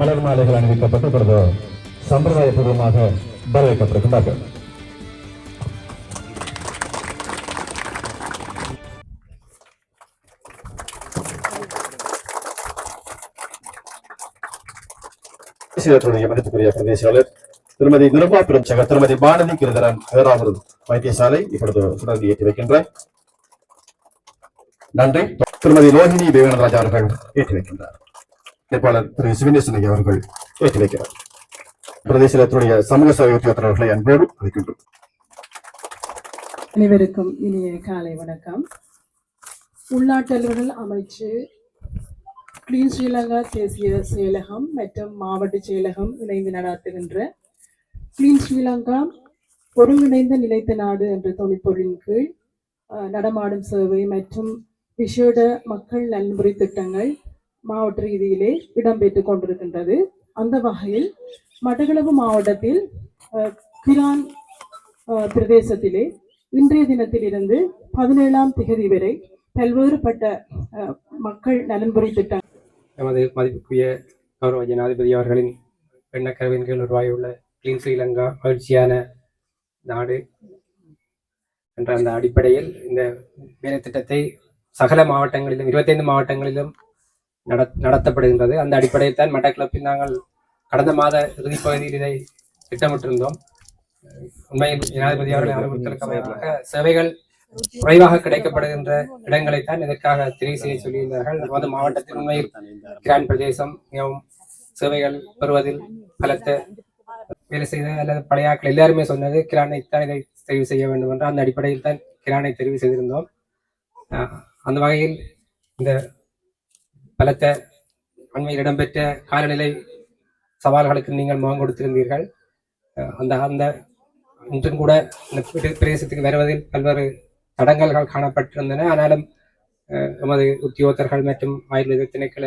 மலர் மாலைகள் அணிவிக்கப்பட்டு இப்பொழுது சம்பிரதாயபூர்வமாக வரவேற்கப்படுகின்றார்கள் மதிப்புக்குரிய பிரதேசாளர் திருமதி நிருபா பிரச்சகர் திருமதி பாரதி கிருதரன் பேராவூர் வைத்தியசாலை இப்பொழுது சுடர்ந்து ஏற்றி வைக்கின்றார். நன்றி. திருமதி ரோஹிணி விவேகனராஜா அவர்கள் ஏற்றி வைக்கின்றார். வேட்பாளர் திரு சிவனேசன் அவர்கள் ஏற்றி வைக்கிறார் பிரதேசத்துடைய சமூக சேவை உத்தியோகத்தர் அன்போடு அழைக்கின்றோம். அனைவருக்கும் இனிய காலை வணக்கம். உள்நாட்டு அலுவலர்கள் அமைச்சு கிளீன் ஸ்ரீலங்கா தேசிய செயலகம் மற்றும் மாவட்ட செயலகம் இணைந்து நடாத்துகின்ற கிளீன் ஸ்ரீலங்கா ஒருங்கிணைந்த நிலைத்த நாடு என்ற தொழிற்பொருளின் கீழ் நடமாடும் சேவை மற்றும் விசேட மக்கள் நன்முறை திட்டங்கள் மாவட்ட ரீதியிலே இடம்பெற்றுக் கொண்டிருக்கின்றது. அந்த வகையில் மட்டக்களப்பு மாவட்டத்தில் அஹ், கிரான் பிரதேசத்திலே இன்றைய தினத்திலிருந்து பதினேழாம் திகதி வரை பல்வேறுபட்ட அஹ், மக்கள் நலன்புரி திட்டம் எமது மதிப்புக்குரிய கௌரவ ஜனாதிபதி அவர்களின் எண்ணக்கரவின் கீழ் உருவாகியுள்ள கிளீன் ஸ்ரீலங்கா மகிழ்ச்சியான நாடு என்ற அந்த அடிப்படையில் இந்த வேலை திட்டத்தை சகல மாவட்டங்களிலும் இருபத்தைந்து மாவட்டங்களிலும் நட நடத்தப்படுகின்றது. அந்த அடிப்படையில் தான் மட்டக்களப்பில் நாங்கள் கடந்த மாத இறுதிப்பகுதியில் இதை திட்டமிட்டிருந்தோம். உண்மையில் ஜனாதிபதி அவர்களின் அறிவுறுத்தலுக்கு அமையமாக சேவைகள் குறைவாக கிடைக்கப்படுகின்ற இடங்களைத்தான் இதற்காக தெரிவு செய்ய சொல்லியிருந்தார்கள் நமது மாவட்டத்தில் உண்மையில் கிரான் பிரதேசம் மிகவும் சேவைகள் பெறுவதில் பலத்த வேலை செய்த அல்லது பழைய ஆட்கள் எல்லாருமே சொன்னது கிரானை தான் இதை தெரிவு செய்ய வேண்டும் என்ற அந்த அடிப்படையில் தான் கிரானை தெரிவு செய்திருந்தோம். அந்த வகையில் இந்த பலத்த அண்மையில் இடம்பெற்ற காலநிலை சவால்களுக்கு நீங்கள் முகம் கொடுத்திருந்தீர்கள். அந்த அந்த இன்றும் கூட இந்த பிரதேசத்துக்கு வருவதில் பல்வேறு தடங்கல்கள் காணப்பட்டிருந்தன. ஆனாலும் நமது எமது உத்தியோகத்தர்கள் மற்றும் ஆயுர்வேத திணைக்கள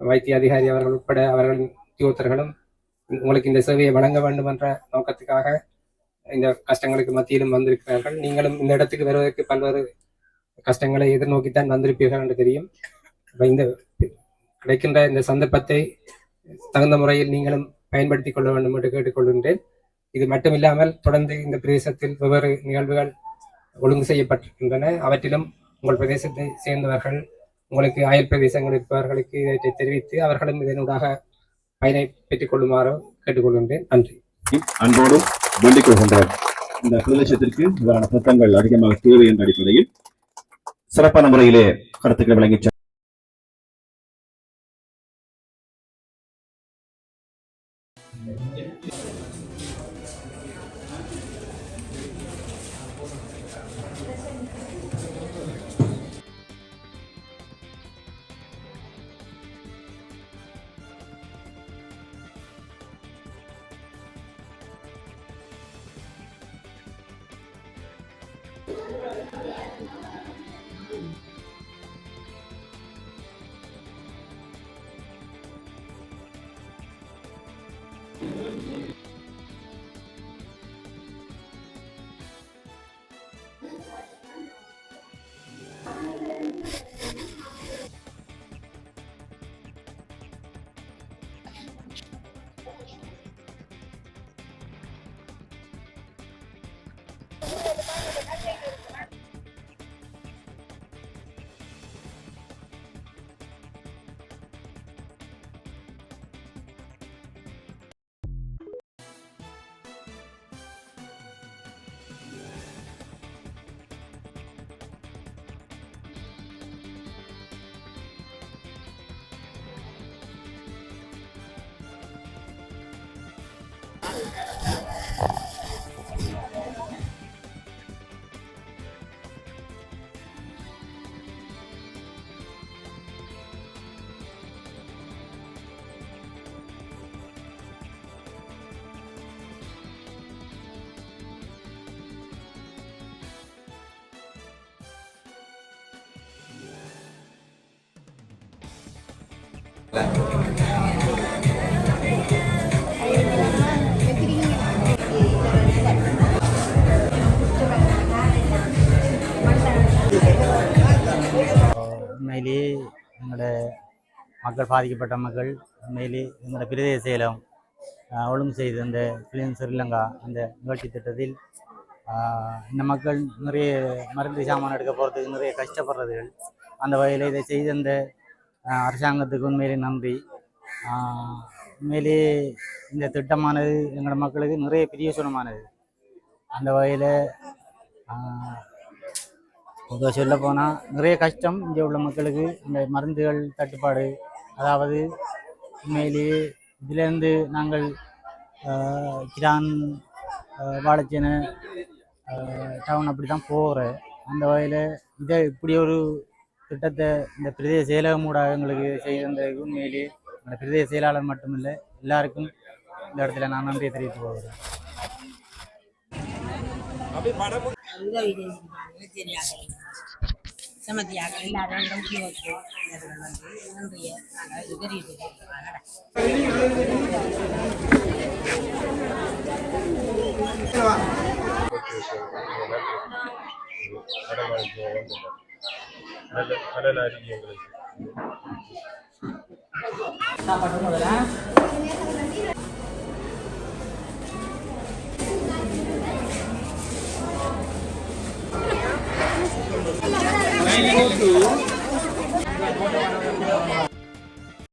வைத்திய அதிகாரி அவர்கள் உட்பட அவர்களின் உத்தியோகத்தர்களும் உங்களுக்கு இந்த சேவையை வழங்க வேண்டும் என்ற நோக்கத்துக்காக இந்த கஷ்டங்களுக்கு மத்தியிலும் வந்திருக்கிறார்கள். நீங்களும் இந்த இடத்துக்கு வருவதற்கு பல்வேறு கஷ்டங்களை எதிர்நோக்கித்தான் வந்திருப்பீர்கள் என்று தெரியும். இந்த கிடைக்கின்ற இந்த சந்தர்ப்பத்தை தகுந்த முறையில் நீங்களும் பயன்படுத்திக் கொள்ள வேண்டும் என்று கேட்டுக்கொள்கின்றேன். இது மட்டுமில்லாமல் தொடர்ந்து இந்த பிரதேசத்தில் வெவ்வேறு நிகழ்வுகள் ஒழுங்கு செய்யப்பட்டிருக்கின்றன. அவற்றிலும் உங்கள் பிரதேசத்தை சேர்ந்தவர்கள் உங்களுக்கு அயல் பிரதேசங்கள் இருப்பவர்களுக்கு இதை தெரிவித்து அவர்களும் இதனூடாக பயனை பெற்றுக் கொள்ளுமாறு கேட்டுக்கொள்கின்றேன். நன்றி. அன்போடு வேண்டிக் கொள்கின்றார் இந்த பிரதேசத்திற்கு இவரான திட்டங்கள் அதிகமாக தேவை என்ற அடிப்படையில் சிறப்பான முறையிலே கருத்துக்களை வழங்கி Yeah. உண்மையிலேயே எங்களோட மக்கள் பாதிக்கப்பட்ட மக்கள் உண்மையிலே எங்களோட பிரதேச செயலம் ஒழுங்கு செய்த அந்த கிளீன் ஸ்ரீலங்கா அந்த நிகழ்ச்சி திட்டத்தில் இந்த மக்கள் நிறைய மருந்து சாமான் எடுக்க போகிறதுக்கு நிறைய கஷ்டப்படுறதுகள் அந்த வகையில் இதை செய்த அந்த அரசாங்கத்துக்கு உண்மையிலே நன்றி. உண்மையிலே இந்த திட்டமானது எங்களோட மக்களுக்கு நிறைய பிரியோசனமானது. அந்த வகையில் இப்போ சொல்ல போனால் நிறைய கஷ்டம் இங்கே உள்ள மக்களுக்கு. இந்த மருந்துகள் தட்டுப்பாடு அதாவது உண்மையிலேயே இதிலேருந்து நாங்கள் கிரான் ஆஹ், வாழைச்சேனை டவுன் அப்படி தான் போகிறேன் அந்த வகையில் இதை இப்படி ஒரு திட்டத்தை இந்த பிரதேச செயலகம் ஊடாக எங்களுக்கு செய்த இந்த உண்மையிலேயே பிரதேச செயலாளர் மட்டுமில்லை எல்லாருக்கும் இந்த இடத்துல நான் நன்றியை தெரிவித்து போகிறேன் உதவி செய்திருக்காங்க தெரியாது சமத்தியாக எல்லாரும் நம்பி நன்றியை நாங்கள் நல்ல நல்ல எங்களுக்கு Thank.